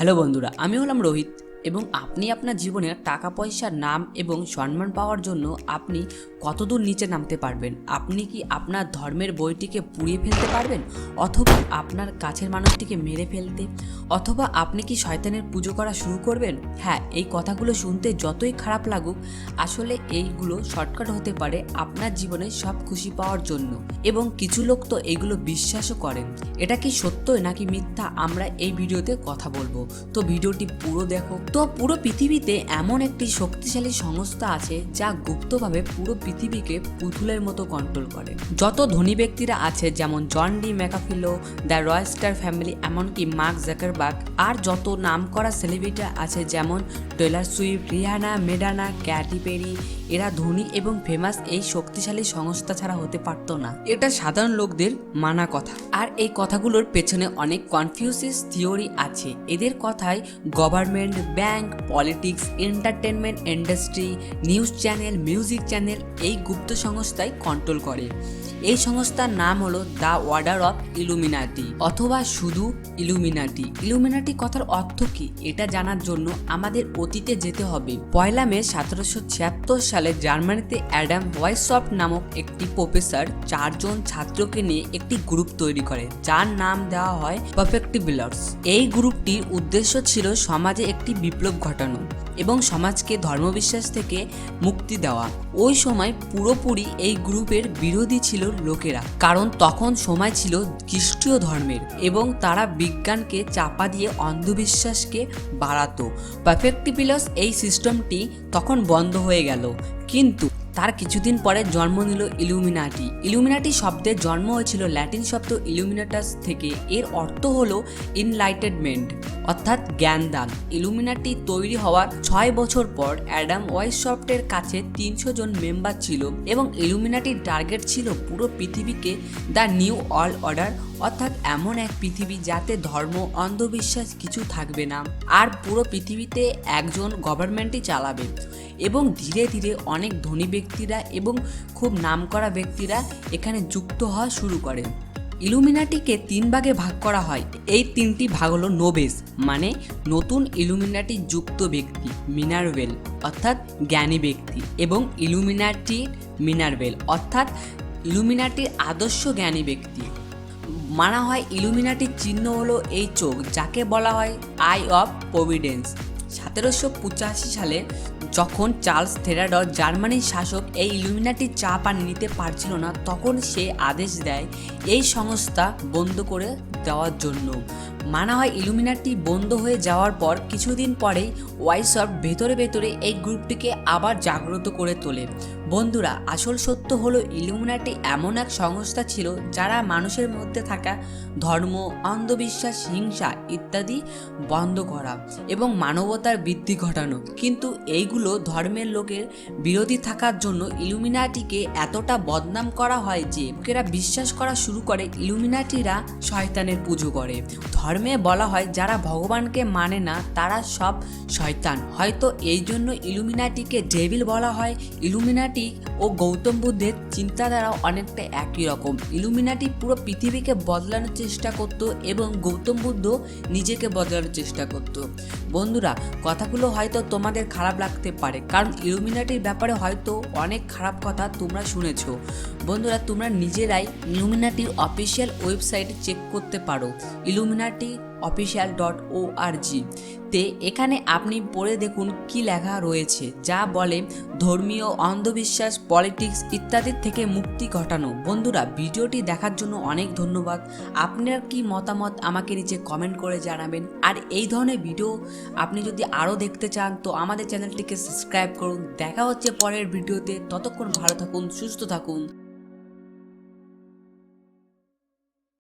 Hello বন্ধুরা আমি হলাম রোহিত। এবং আপনি আপনার জীবনে টাকা, পয়সার নাম এবং সম্মান পাওয়ার জন্য আপনি কতদূর নিচে নামতে পারবেন? আপনি কি আপনার ধর্মের বইটিকে পুড়িয়ে ফেলতে পারবেন? অথবা আপনার কাছের মানুষটিকে মেরে ফেলতে? অথবা আপনি কি শয়তানের পুজো করা শুরু করবেন? হ্যাঁ এই কথাগুলো শুনতে যতই খারাপ লাগুক, আসলে এইগুলো শর্টকাট হতে পারে আপনার জীবনে সব খুশি পাওয়ার জন্য। এবং কিছু লোক তো এইগুলো বিশ্বাসও করেন। এটা কি সত্যই নাকি মিথ্যা? আমরা এই ভিডিওতে কথা বলব। তো ভিডিওটি পুরো দেখো। তো পুরো পৃথিবীতে এমন একটি শক্তিশালী সংস্থা আছে যা গুপ্তভাবে পুরো পৃথিবীকে পুতুলের মতো কন্ট্রোল করে। যত ধনী ব্যক্তিরা আছে, যেমন জন ডি ম্যাকাফিলো, দ্য রয়স্টার ফ্যামিলি, এমনকি মার্ক জাকারবার্গ, আর যত নাম করা সেলিব্রিটি আছে, যেমন Taylor Swift, Rihanna, Madonna, Katy Perry, এরা ধনী এবং ফেমাস এই শক্তিশালী সংস্থা ছাড়া হতে পারতো না। এটা সাধারণ লোকদের মানা কথা। আর এই কথাগুলোর পেছনে অনেক কনফিউসিস থিওরি আছে। এদের কথায় government bank, politics, entertainment industry, news channel, music channel এই গুপ্ত সংস্থায় কন্ট্রোল করে। এই সংস্থার নাম হলো দ্য অর্ডার অফ ইলুমিনাটি অথবা শুধু ইলুমিনাটি। ইলুমিনাটি কথার অর্থ কি? এটা জানার জন্য আমাদের অতীতে যেতে হবে। পয়লা মে সতেরোশো ছিয়াত্তর সালে জার্মানিতে অ্যাডাম ওয়াইসফট নামক একটি প্রফেসর চারজন ছাত্রকে নিয়ে একটি গ্রুপ তৈরি করে, যার নাম দেওয়া হয় পারফেক্টিবিলার্স। এই গ্রুপটির উদ্দেশ্য ছিল সমাজে একটি বিপ্লব ঘটানো এবং সমাজকে ধর্মবিশ্বাস থেকে মুক্তি দেওয়া। ওই সময় পুরোপুরি এই গ্রুপের বিরোধী ছিল লোকেরা, কারণ তখন সময় ছিল খ্রিস্টীয় ধর্মের এবং তারা বিজ্ঞানকে চাপা দিয়ে অন্ধবিশ্বাসকে বাড়াতো। পারফেক্টিপিলাস এই সিস্টেমটি তখন বন্ধ হয়ে গেল। কিন্তু তার কিছুদিন পরে জন্ম নিল ইলুমিনাটি। ইলুমিনাটি শব্দের জন্ম হয়েছিল ল্যাটিন শব্দ ইলুমিনাটাস থেকে। এর অর্থ হলো ইনলাইটেডমেন্ট অর্থাৎ জ্ঞানদান। ইলুমিনাটি তৈরি হওয়ার ছয় বছর পর অ্যাডাম ওয়াইসফটের কাছে তিনশো জন মেম্বার ছিল এবং ইলুমিনাটির টার্গেট ছিল পুরো পৃথিবীকে দ্য নিউ অল অর্ডার, অর্থাৎ এমন এক পৃথিবী যাতে ধর্ম, অন্ধবিশ্বাস কিছু থাকবে না। আর পুরো পৃথিবীতে একজন গভর্নমেন্টই চালাবে। এবং ধীরে ধীরে অনেক ধনী ব্যক্তিরা এবং খুব নামকরা ব্যক্তিরা এখানে যুক্ত হওয়া শুরু করে। ইলুমিনাটিকে তিন ভাগে ভাগ করা হয়। এই তিনটি ভাগ হলো নোবেস মানে নতুন ইলুমিনাটি যুক্ত ব্যক্তি মিনারভেল অর্থাৎ জ্ঞানী ব্যক্তি, এবং ইলুমিনাটি মিনারভেল অর্থাৎ ইলুমিনাটির আদর্শ জ্ঞানী ব্যক্তি। মানা হয় ইলুমিনাটির চিহ্ন হলো এই চোখ, যাকে বলা হয় আই অফ প্রভিডেন্স সতেরোশো পঁচাশি সালে যখন চার্লস থেরাডর জার্মানির শাসক এই ইলুমিনাটির চা পানি নিতে পারছিল না, তখন সে আদেশ দেয় এই সংস্থা বন্ধ করে দেওয়ার জন্য। মানা হয় ইলুমিনাটি বন্ধ হয়ে যাওয়ার পর কিছুদিন পরেই ওয়াইসফট ভেতরে ভেতরে এই গ্রুপটিকে আবার জাগ্রত করে তোলে। বন্ধুরা, আসল সত্য হলো ইলুমিনাটি এমন এক সংস্থা ছিল যারা মানুষের মধ্যে থাকা ধর্ম, অন্ধবিশ্বাস, হিংসা ইত্যাদি বন্ধ করা এবং মানবতার বৃদ্ধি ঘটানো। কিন্তু এইগুলো ধর্মের লোকের বিরোধী থাকার জন্য ইলুমিনাটিকে এতটা বদনাম করা হয় যে, লোকেরা বিশ্বাস করা শুরু করে ইলুমিনাটিরা শয়তানের পুজো করে। ধর্মে বলা হয়, যারা ভগবানকে মানে না, তারা সব শয়তান। হয়তো এই জন্য ইলুমিনাটিকে ডেভিল বলা হয়। ইলুমিনাটি ও গৌতম বুদ্ধের চিন্তাধারা অনেকটা একই রকম। ইলুমিনাটি পুরো পৃথিবীকে বদলানোর চেষ্টা করত এবং গৌতম বুদ্ধ নিজেকে বদলানোর চেষ্টা করত। বন্ধুরা, কথাগুলো হয়তো তোমাদের খারাপ লাগতে পারে, কারণ ইলুমিনাটির ব্যাপারে হয়তো অনেক খারাপ কথা তোমরা শুনেছো। বন্ধুরা, তোমরা নিজেরাই ইলুমিনাটির অফিসিয়াল ওয়েবসাইট চেক করতে পারো। Illuminati official dot O R G তে এখানে আপনি পড়ে দেখুন কি লেখা রয়েছে, যা বলে ধর্মীয় অন্ধবিশ্বাস পলিটিক্স ইত্যাদির থেকে মুক্তি ঘটানো। বন্ধুরা, ভিডিওটি দেখার জন্য অনেক ধন্যবাদ। আপনার কি মতামত আমাকে নিচে কমেন্ট করে জানাবেন। আর এই ধরনের ভিডিও আপনি যদি আরও দেখতে চান, তো আমাদের চ্যানেলটিকে সাবস্ক্রাইব করুন। দেখা হচ্ছে পরের ভিডিওতে। ততক্ষণ ভালো থাকুন, সুস্থ থাকুন।